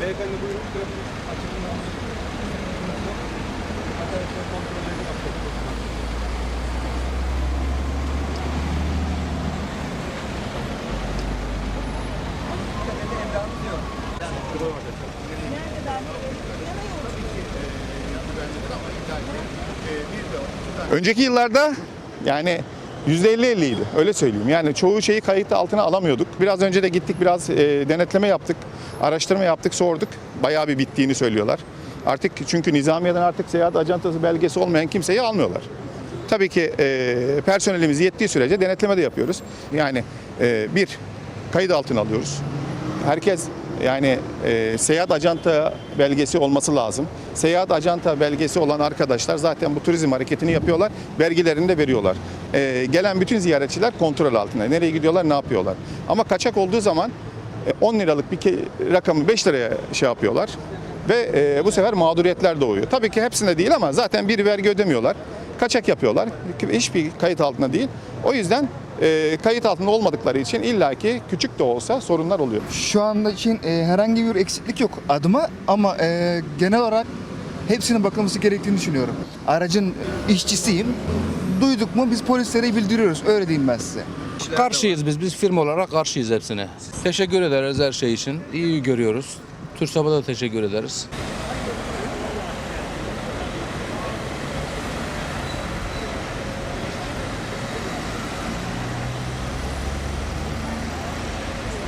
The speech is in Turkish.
Beyefendi buyurun. Trafiği açılın. Arkadaşlar kontrollerini yapacak. Önceki yıllarda yani %50-50'ydi öyle söyleyeyim. Yani çoğu şeyi kayıt altına alamıyorduk. Biraz önce de gittik biraz e, denetleme yaptık, araştırma yaptık, sorduk. Bayağı bir bittiğini söylüyorlar. Artık çünkü nizamiyeden artık seyahat acentası belgesi olmayan kimseyi almıyorlar. Tabii ki e, personelimiz yettiği sürece denetleme de yapıyoruz. Yani e, bir, kayıt altına alıyoruz. Herkes yani e, seyahat acanta belgesi olması lazım. Seyahat acanta belgesi olan arkadaşlar zaten bu turizm hareketini yapıyorlar. Vergilerini de veriyorlar. E, gelen bütün ziyaretçiler kontrol altında. Nereye gidiyorlar, ne yapıyorlar. Ama kaçak olduğu zaman e, 10 liralık bir rakamı 5 liraya şey yapıyorlar. Ve e, bu sefer mağduriyetler doğuyor. Tabii ki hepsinde değil ama zaten bir vergi ödemiyorlar. Kaçak yapıyorlar. Hiçbir kayıt altında değil. O yüzden e, kayıt altında olmadıkları için illaki küçük de olsa sorunlar oluyor. Şu anda için e, herhangi bir eksiklik yok adıma ama e, genel olarak hepsinin bakılması gerektiğini düşünüyorum. Aracın işçisiyim. Duyduk mu biz polislere bildiriyoruz. Öyle diyeyim ben size. Karşıyız biz. Biz firma olarak karşıyız hepsine. Teşekkür ederiz her şey için. İyi görüyoruz. TÜRSAB'a da teşekkür ederiz.